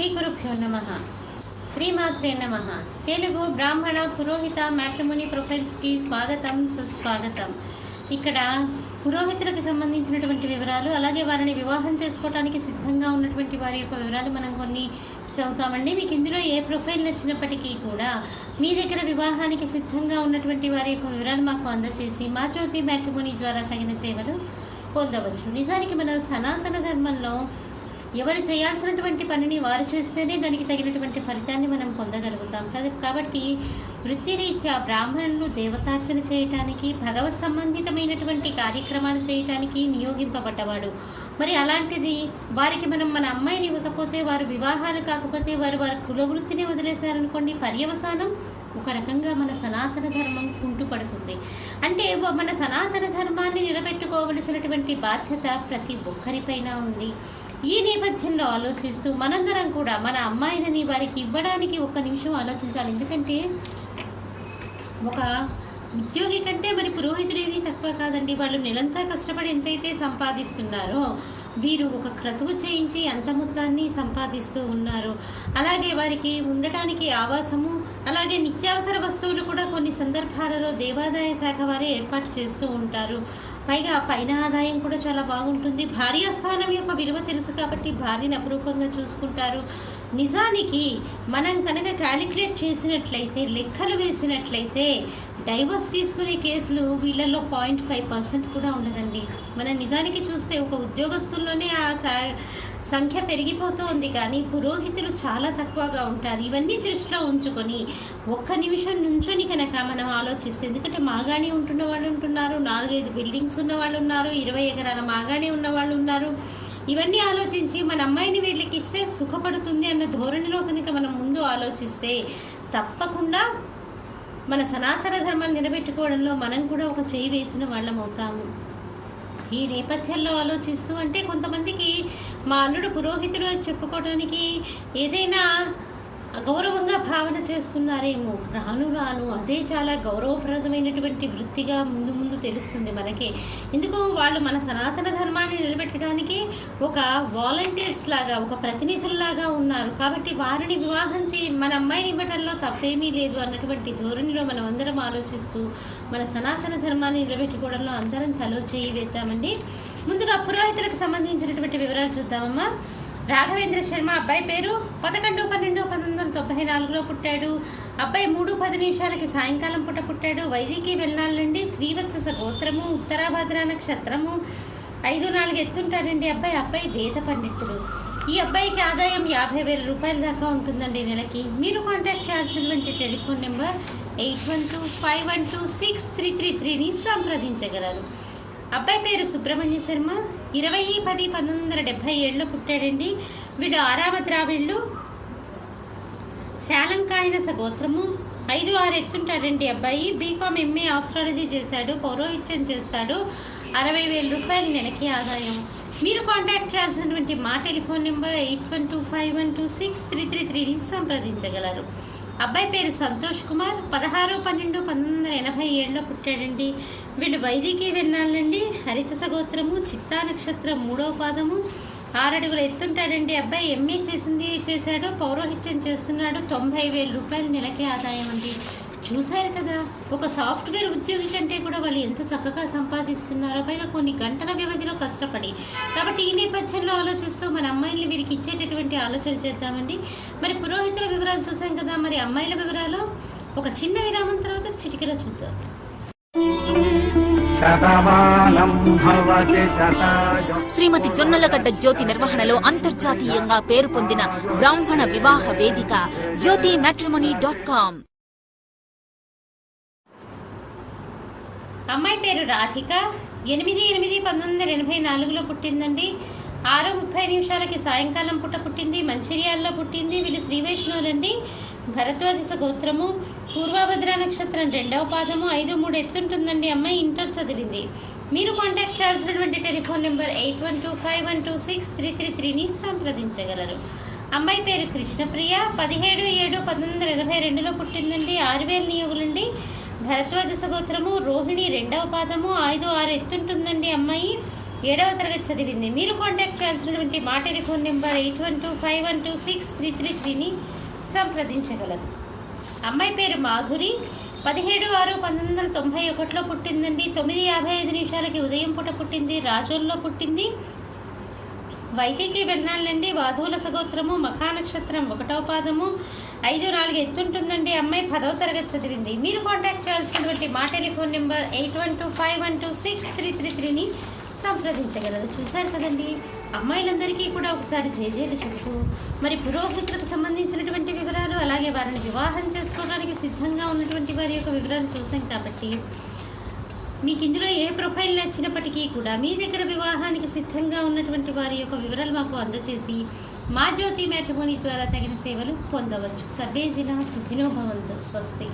శ్రీ గురుభ్యో నమ. శ్రీమాత్రే నమ. తెలుగు బ్రాహ్మణ పురోహిత మ్యాట్రిమోని ప్రొఫైల్స్కి స్వాగతం సుస్వాగతం. ఇక్కడ పురోహితులకు సంబంధించినటువంటి వివరాలు అలాగే వారిని వివాహం చేసుకోవడానికి సిద్ధంగా ఉన్నటువంటి వారి యొక్క వివరాలు మనం కొన్ని చదువుతామండి. మీకు ఇందులో ఏ ప్రొఫైల్ నచ్చినప్పటికీ కూడా మీ దగ్గర వివాహానికి సిద్ధంగా ఉన్నటువంటి వారి యొక్క వివరాలు మాకు అందచేసి మా జ్యోతి మ్యాట్రిమోని ద్వారా తగిన సేవలు పొందవచ్చు. నిజానికి మన సనాతన ధర్మంలో ఎవరు చేయాల్సినటువంటి పనిని వారు చేస్తేనే దానికి తగినటువంటి ఫలితాన్ని మనం పొందగలుగుతాం. కదా కాబట్టి వృత్తిరీత్యా బ్రాహ్మణులు దేవతార్చన చేయటానికి భగవత్ సంబంధితమైనటువంటి కార్యక్రమాలు చేయటానికి నియోగింపబడ్డవాడు. మరి అలాంటిది వారికి మనం మన అమ్మాయిని ఇవ్వకపోతే వారు వివాహాలు కాకపోతే వారు వారి కులవృత్తిని వదిలేశారనుకోండి పర్యవసానం ఒక రకంగా మన సనాతన ధర్మం కుంటుపడుతుంది. అంటే మన సనాతన ధర్మాన్ని నిలబెట్టుకోవలసినటువంటి బాధ్యత ప్రతి ఒక్కరిపైన ఉంది. ఈ నేపథ్యంలో ఆలోచిస్తూ మనందరం కూడా మన అమ్మాయిలని వారికి ఇవ్వడానికి ఒక్క నిమిషం ఆలోచించాలి. ఎందుకంటే ఒక ఉద్యోగి కంటే మరి పురోహితుడేవి తక్కువ కాదండి. వాళ్ళు నెలంతా కష్టపడి ఎంతైతే సంపాదిస్తున్నారో వీరు ఒక క్రతువు చేయించి అంత మొత్తాన్ని సంపాదిస్తూ ఉన్నారు. అలాగే వారికి ఉండటానికి ఆవాసము అలాగే నిత్యావసర వస్తువులు కూడా కొన్ని సందర్భాలలో దేవాదాయ శాఖ వారే ఏర్పాటు చేస్తూ ఉంటారు. పైగా పైన ఆదాయం కూడా చాలా బాగుంటుంది. భార్య స్థానం యొక్క విలువ తెలుసు కాబట్టి భార్యను అపురూపంగా చూసుకుంటారు. నిజానికి మనం కనుక క్యాలిక్యులేట్ చేసినట్లయితే లెక్కలు వేసినట్లయితే డైవర్స్ తీసుకునే కేసులు వీళ్ళల్లో పాయింట్ ఫైవ్ పర్సెంట్ కూడా ఉండదండి. మనం నిజానికి చూస్తే ఒక ఉద్యోగస్తుల్లోనే ఆ సంఖ్య పెరిగిపోతూ ఉంది కానీ పురోహితులు చాలా తక్కువగా ఉంటారు. ఇవన్నీ దృష్టిలో ఉంచుకొని ఒక్క నిమిషం నుంచొని కనుక మనం ఆలోచిస్తే ఎందుకంటే మాగాణి ఉంటున్న వాళ్ళు ఉంటున్నారు నాలుగైదు బిల్డింగ్స్ ఉన్న వాళ్ళు ఉన్నారు ఇరవై ఎకరాల మాగాణి ఉన్న వాళ్ళు ఉన్నారు. ఇవన్నీ ఆలోచించి మన అమ్మాయిని వీళ్ళకి ఇస్తే సుఖపడుతుంది అన్న ధోరణిలో కనుక మనం ముందు ఆలోచిస్తే తప్పకుండా మన సనాతన ధర్మాన్ని నిలబెట్టుకోవడంలో మనం కూడా ఒక చేయి వేసిన వాళ్ళం అవుతాము. ఈ నేపథ్యంలో ఆలోచిస్తూ అంటే కొంతమందికి మా అల్లుడు పురోహితుడు అని చెప్పుకోవడానికి ఏదైనా అగౌరవంగా భావన చేస్తున్నారేమో. రాను రాను అదే చాలా గౌరవప్రదమైనటువంటి వృత్తిగా ముందు ముందు తెలుస్తుంది మనకి. ఎందుకు వాళ్ళు మన సనాతన ధర్మాన్ని నిలబెట్టడానికి ఒక వాలంటీర్స్ లాగా ఒక ప్రతినిధుల్లాగా ఉన్నారు. కాబట్టి వారిని వివాహం చేయి మన అమ్మాయిని ఇవ్వడంలో తప్పేమీ లేదు అన్నటువంటి ధోరణిలో మనం అందరం ఆలోచిస్తూ మన సనాతన ధర్మాన్ని నిలబెట్టుకోవడంలో అందరం తలో చేయి వేద్దామండి. ముందుగా పురోహితులకు సంబంధించినటువంటి వివరాలు చూద్దామమ్మా. రాఘవేంద్ర శర్మ అబ్బాయి పేరు? పదకొండు పన్నెండు పంతొమ్మిది వందల తొంభై నాలుగులో పుట్టాడు. అబ్బాయి మూడు పది నిమిషాలకి సాయంకాలం పూట పుట్టాడు. వైదికి నుండి శ్రీవత్స గోత్రము ఉత్తరాభద్ర నక్షత్రము. ఐదు నాలుగు ఎత్తుంటాడండి అబ్బాయి. అబ్బాయి వేద పండితుడు. ఈ అబ్బాయికి ఆదాయం యాభై వేల రూపాయల దాకా ఉంటుందండి నెలకి. మీరు కాంటాక్ట్ చేయాల్సినటువంటి telephone number eight one two five one two six three three త్రీని సంప్రదించగలరు. అబ్బాయి పేరు సుబ్రహ్మణ్య శర్మ. ఇరవై పది పంతొమ్మిది వందల డెబ్బై ఏడులో పుట్టాడండి. వీడు ఆరామ ద్రావిళ్ళు శాలంకాయన గోత్రము ఐదు ఆరు ఎత్తుంటాడండి అబ్బాయి. బీకామ్ ఎంఏ ఆస్ట్రాలజీ చేశాడు. పౌరోహిత్యం చేస్తాడు. అరవై వేల రూపాయల నెలకి ఆదాయం. మీరు కాంటాక్ట్ చేయాల్సినటువంటి మా telephone number eight one two five one two six three three త్రీని సంప్రదించగలరు. అబ్బాయి పేరు సంతోష్ కుమార్. పదహారు పన్నెండు పంతొమ్మిది వందల ఎనభై ఏడులో పుట్టాడండి. వీళ్ళు వైదికి వెళ్ళాలండి హరిచస గోత్రము చిత్తా నక్షత్రం మూడో పాదము. ఆరడుగులు ఎత్తుంటాడండి. అబ్బాయి ఎంఏ చేసింది చేశాడు పౌరోహిత్యం చేస్తున్నాడు. తొంభై వేల రూపాయలు నెలకి ఆదాయం అండి చూశారు కదా. ఒక సాఫ్ట్వేర్ ఉద్యోగి కంటే కూడా వాళ్ళు ఎంత చక్కగా సంపాదిస్తున్నారో పైగా కొన్ని గంటల వ్యవధిలో కష్టపడి. కాబట్టి ఈ నేపథ్యంలో ఆలోచిస్తూ మన అమ్మాయిల్ని వీరికి ఇచ్చేటటువంటి ఆలోచన చేద్దామండి. మరి పురోహితుల వివరాలు చూసాం కదా. మరి అమ్మాయిల వివరాలు ఒక చిన్న విరామం తర్వాత చిటికెలో చూద్దాం. శ్రీమతి జొన్నలగడ్డ జ్యోతి నిర్వహణలో అంతర్జాతీయంగా పేరు పొందిన బ్రాహ్మణ వివాహ వేదిక జ్యోతి మ్యాట్రిమోనీ డాట్ కామ్. అమ్మాయి పేరు రాధిక. ఎనిమిది ఎనిమిది పంతొమ్మిది వందల ఎనభై నాలుగులో పుట్టిందండి. ఆరు ముప్పై నిమిషాలకి సాయంకాలం పుట్ట పుట్టింది. మంచిర్యాలలో పుట్టింది వీళ్ళు శ్రీ వైష్ణవులండి భరద్వాజ గోత్రము. పూర్వభద్ర నక్షత్రం రెండవ పాదము. ఐదు మూడు ఎత్తుంటుందండి అమ్మాయి. ఇంటర్ చదివింది. మీరు కాంటాక్ట్ చేయాల్సినటువంటి telephone number eight one two five one two six three three త్రీని సంప్రదించగలరు. అమ్మాయి పేరు కృష్ణప్రియ. పదిహేడు ఏడు పంతొమ్మిది వందల ఎనభై రెండులో పుట్టిందండి. ఆరు వేల నియోగులండి. భరద్వాజ గోత్రము రోహిణి రెండవ పాదము ఐదు ఆరు ఎత్తుంటుందండి అమ్మాయి. ఏడవ తరగతి చదివింది. మీరు కాంటాక్ట్ చేయాల్సినటువంటి మా telephone number eight one two five one two six three three త్రీని సంప్రదించగలరు అమ్మాయి పేరు మాధురి. పదిహేడు ఆరు పంతొమ్మిది వందల తొంభై ఒకటిలో పుట్టిందండి. తొమ్మిది యాభై ఐదు నిమిషాలకి ఉదయం పూట పుట్టింది. రాజోల్లో పుట్టింది. వైఖరికి వెళ్ళాలండి వాధువుల సగోత్రము మఖా నక్షత్రం ఒకటో పాదము. ఐదు నాలుగు ఎత్తుంటుందండి. అమ్మాయి పదవ తరగతి చదివింది. మీరు కాంటాక్ట్ చేయాల్సినటువంటి మా telephone number eight one two five one two six three three త్రీని సంప్రదించగలరు. చూశారు కదండి? అమ్మాయిలందరికీ కూడా ఒకసారి జేజేలు చెబుతూ మరి పురోహితులకు సంబంధించినటువంటి వివరాలు అలాగే వారిని వివాహం చేసుకోవడానికి సిద్ధంగా ఉన్నటువంటి వారి యొక్క వివరాలు చూసాం కాబట్టి మీకు ఇందులో ఏ ప్రొఫైల్ నచ్చినప్పటికీ కూడా మీ దగ్గర వివాహానికి సిద్ధంగా ఉన్నటువంటి వారి యొక్క వివరాలు మాకు అందజేసి మా జ్యోతి మ్యాట్రిమోని ద్వారా తగిన సేవలు పొందవచ్చు. సర్వేజిన సుఖినో భవంతు. స్వస్తి.